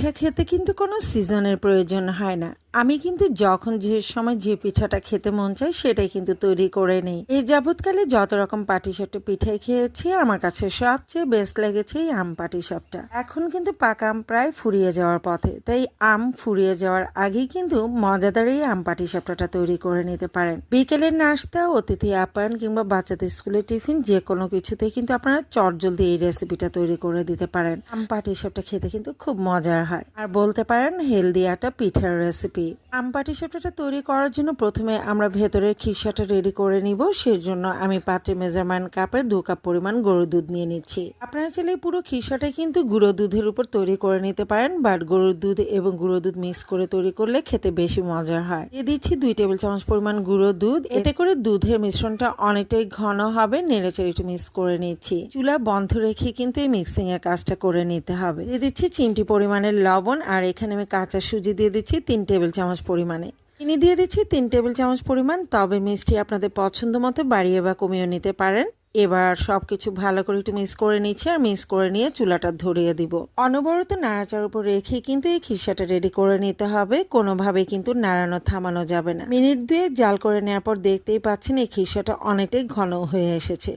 পিঠা খেতে কিন্তু কোনো সিজনের প্রয়োজন হয় না। আমি কিন্তু যখন যে সময় যে পিঠাটা খেতে মন চায়, সেটাই কিন্তু তৈরি করে নেই। এই যাবৎকালে যত রকম পাটিসাপটা পিঠাই খেয়েছি, আমার কাছে সবচেয়ে বেস্ট লেগেছে এই আম পাটিসাপটা। এখন কিন্তু পাকা আম প্রায় ফুরিয়ে যাওয়ার পথে। তাই আম ফুরিয়ে যাওয়ার আগেই কিন্তু মজাদার এই আম পাটিসাপটাটা তৈরি করে নিতে পারেন। বিকেলের নাস্তা, অতিথি আপ্যায়ন কিংবা বাচ্চাদের স্কুলের টিফিন, যে কোনো কিছুতে কিন্তু আপনারা চটজলদি এই রেসিপিটা তৈরি করে দিতে পারেন। আম পাটিসাপটা খেতে কিন্তু খুব মজার হয়। আর বলতে পারেন হেলদি একটা পিঠার রেসিপি আম পাটিসাপটাটা তৈরি করার জন্য প্রথমে আমরা ভেতরের খিসাটা রেডি করে নিব। সেজন্য আমি পাত্রে মেজারমেন্ট কাপের দু কাপ পরিমাণ গরুর দুধ নিয়ে নিচ্ছি। আপনারা চাইলে পুরো খিসাটা কিন্তু গুঁড়ো দুধের উপর তৈরি করে নিতে পারেন বাট গরুর দুধ এবং গুঁড়ো দুধ মিক্স করে তৈরি করলে খেতে বেশি মজার হয়। দিয়ে দিচ্ছি দুই টেবিল চামচ পরিমাণ গুঁড়ো দুধ। এতে করে দুধের মিশ্রণটা অনেকটাই ঘন হবে, নেড়েচেড়ে একটু মিক্স করে নিচ্ছি। চুলা বন্ধ রেখে কিন্তু এই মিক্সিং এর কাজটা করে নিতে হবে। দিয়ে দিচ্ছি চিমটি পরিমাণের লবণ আর এখানে আমি কাঁচা সুজি দিয়ে দিচ্ছি তিন টেবিল চামচ পরিমাণে। চিনি দিয়ে দিচ্ছি তিন টেবিল চামচ পরিমাণ, তবে মিষ্টি আপনাদের পছন্দ মতো বাড়িয়ে বা কমিয়ে নিতে পারেন। এবার সব কিছু ভালো করে একটু মিক্স করে নিচ্ছি আর মিক্স করে নিয়ে চুলাটা ধরিয়ে দিব। অনবরত নাড়াচার উপর রেখে কিন্তু এই খিসাটা রেডি করে নিতে হবে। কোনোভাবে কিন্তু নাড়ানো থামানো যাবে না। মিনিট দুয়ে জাল করে নেওয়ার পর দেখতেই পাচ্ছেন এই খিসাটা অনেকটাই ঘন হয়ে এসেছে।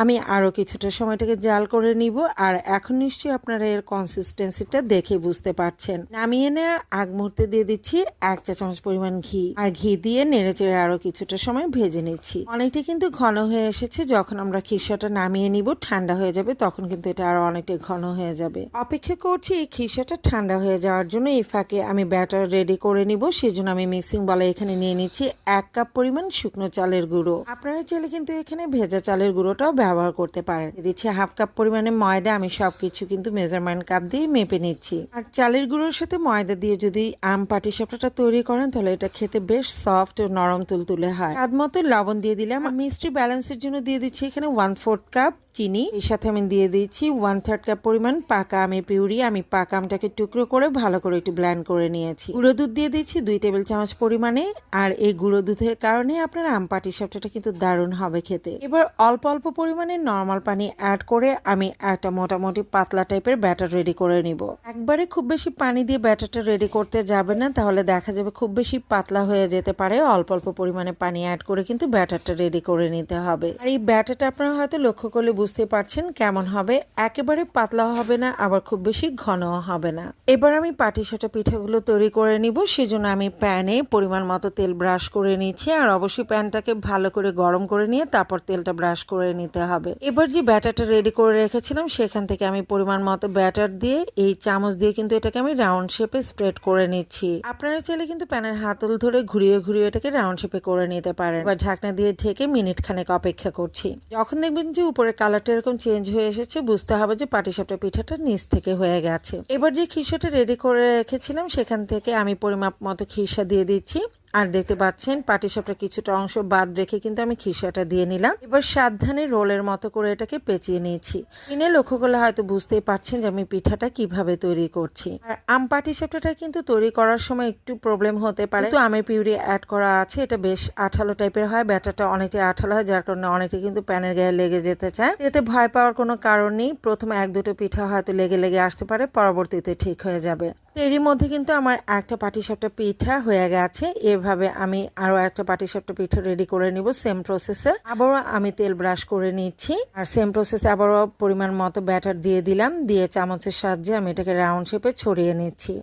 আমি আরও কিছুটা সময়টাকে জাল করে নিব আর এখন নিশ্চয়ই আপনারা এর কনসিস্টেন্সিটা দেখে বুঝতে পারছেন। নামিয়ে নেওয়ার আগ মুহূর্তে দিয়ে দিচ্ছি এক চা চামচ পরিমাণ ঘি আর ঘি দিয়ে নেড়ে চেড়ে আরও কিছুটা সময় ভেজে নিচ্ছি। অনেকটা কিন্তু ঘন হয়ে এসেছে, যখন আমরা খিসাটা নামিয়ে নিব ঠান্ডা হয়ে যাবে তখন কিন্তু এটা আরও অনেকটা ঘন হয়ে যাবে। অপেক্ষা করছি এই খিসাটা ঠান্ডা হয়ে যাওয়ার জন্য এই ফাঁকে আমি ব্যাটার রেডি করে নিব, সেজন্য আমি মিক্সিং বলা এখানে নিয়ে নিচ্ছি এক কাপ পরিমাণ শুকনো চালের গুঁড়ো। আপনারা চাইলে কিন্তু এখানে ভেজা চালের গুঁড়োটাও ব্যবহার করতে পারেন। দিচ্ছি হাফ কাপ পরিমাণে ময়দা, আমি সবকিছু কিন্তু মেজারমেন্ট কাপ দিয়ে মেপে নিচ্ছি। আর চালের গুঁড়োর সাথে ময়দা দিয়ে যদি আম পাটি সাপটা তৈরি করেন, তাহলে এটা খেতে বেশ সফট ও নরম তুলতুলে হয়। স্বাদ মতো লবণ দিয়ে দিলাম। মিষ্টি ব্যালেন্সের জন্য দিয়ে দিচ্ছি এখানে ওয়ান ফোর্থ কাপ চিনি। এর সাথে আমি দিয়ে দিচ্ছি ওয়ান থার্ড কাপ পরিমাণ পাকা আমের পিউরি। আমি পাকা আমটাকে টুকরো করে ভালো করে একটু ব্ল্যান্ড করে নিয়েছি। গুঁড়ো দুধ দিয়ে দিচ্ছি দুই টেবিল চামচ পরিমাণে। আর এই গুঁড়ো দুধের কারণে আপনার আম পাটি সাপটাটা কিন্তু দারুণ হবে খেতে। এবার অল্প অল্প পরিমাণে নর্মাল পানি অ্যাড করে আমি একটা মোটামুটি পাতলা টাইপের ব্যাটার রেডি করে নিব। একবারে খুব বেশি পানি দিয়ে ব্যাটারটা রেডি করতে যাবে না, তাহলে দেখা যাবে খুব বেশি পাতলা হয়ে যেতে পারে। অল্প অল্প পরিমাণে পানি অ্যাড করে কিন্তু ব্যাটারটা রেডি করে নিতে হবে। আর এই ব্যাটারটা আপনারা হয়তো লক্ষ্য করলে বুঝতে পারছেন কেমন হবে। একেবারে পাতলা হবে না, আবার খুব বেশি ঘনও হবে না। এবার আমি পাটিসাটা পিঠাগুলো তৈরি করে নিব, সেজন্য আমি প্যানে পরিমাণ মতো তেল ব্রাশ করে নিচ্ছি আর অবশ্যই প্যানটাকে ভালো করে গরম করে নিয়ে তারপর তেলটা ব্রাশ করে নিতে হবে। এবার যে ব্যাটারটা রেডি করে রেখেছিলাম, সেখান থেকে আমি পরিমাণ মতো ব্যাটার দিয়ে, এই চামচ দিয়ে কিন্তু এটাকে আমি রাউন্ড শেপে স্প্রেড করে নিচ্ছি। আপনারা চাইলে কিন্তু প্যানের হাতল ধরে ঘুরিয়ে ঘুরিয়ে এটাকে রাউন্ড শেপে করে নিতে পারেন। এবার ঢাকনা দিয়ে ঢেকে মিনিট খানেক অপেক্ষা করছি। যখন দেখবেন যে উপরে কালারটা এরকম চেঞ্জ হয়ে এসেছে, বুঝতে হবে যে পাটিসাপটা পিঠাটা নিচ থেকে হয়ে গেছে। এবার যে খিসাটা রেডি করে রেখেছিলাম, সেখান থেকে আমি পরিমাপ মতো খিসা দিয়ে দিচ্ছি। আর দেখতে পাচ্ছেন, পাটিসাপটা কিছুটা অংশ বাদ রেখে কিন্তু আমি খিসাটা দিয়ে নিলাম। এবার সাবধানে রোলের মতো করে এটাকে পেঁচিয়ে নিয়েছি। কিনে লক্ষ্য করলে হয়তো বুঝতেই পারছেন যে আমি পিঠাটা কীভাবে তৈরি করছি। আর আম পাটিসাপটাটা কিন্তু তৈরি করার সময় একটু প্রবলেম হতে পারে। তো আমের পিউরি অ্যাড করা আছে, এটা বেশ আঠালো টাইপের হয়, ব্যাটারটা অনেকটা আঠালো হয়, যার কারণে অনেকটা কিন্তু প্যানের গায়ে লেগে যেতে চায়। এতে ভয় পাওয়ার কোনো কারণ নেই। প্রথমে এক দুটো পিঠা হয়তো লেগে লেগে আসতে পারে, পরবর্তীতে ঠিক হয়ে যাবে। এরই মধ্যে কিন্তু আমার একটা পাটিসাপটা পিঠা হয়ে গেছে। এভাবে আমি আরও একটা পাটিসাপটা পিঠা রেডি করে নিব সেম প্রসেসে আবারও আমি তেল ব্রাশ করে নিচ্ছি। আর সেম প্রসেসে আবারও পরিমাণ মতো ব্যাটার দিয়ে দিলাম। দিয়ে চামচের সাহায্যে আমি এটাকে রাউন্ড শেপে ছড়িয়ে নিচ্ছি।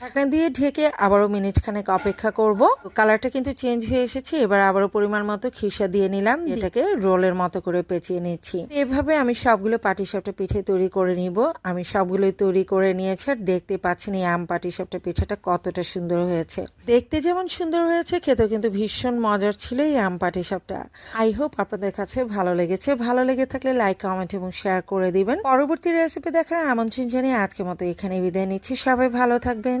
ঢাকনা দিয়ে ঢেকে আবারও মিনিট খানেক অপেক্ষা করব। কালারটা কিন্তু চেঞ্জ হয়ে এসেছে এবার আবারও পরিমাণ মতো খিসা দিয়ে নিলাম। এটাকে রোলের মতো করে পেঁচিয়ে নিচ্ছি। এভাবে আমি সবগুলো পাটিসাপটা পিঠে তৈরি করে নিব। আমি সবগুলোই তৈরি করে নিয়েছি আর দেখতে পাচ্ছেন এই আম পাটিসাপটা পিঠাটা কতটা সুন্দর হয়েছে। দেখতে যেমন সুন্দর হয়েছে খেতেও কিন্তু ভীষণ মজার ছিল এই আম পাটিসাপটা। আই হোপ আপনাদের কাছে ভালো লেগেছে। ভালো লেগে থাকলে লাইক কমেন্ট এবং শেয়ার করে দিবেন। পরবর্তী রেসিপি দেখার আমন্ত্রণ জানিয়ে আজকের মতো এখানে বিদায় নিচ্ছি। সবাই ভালো থাকবেন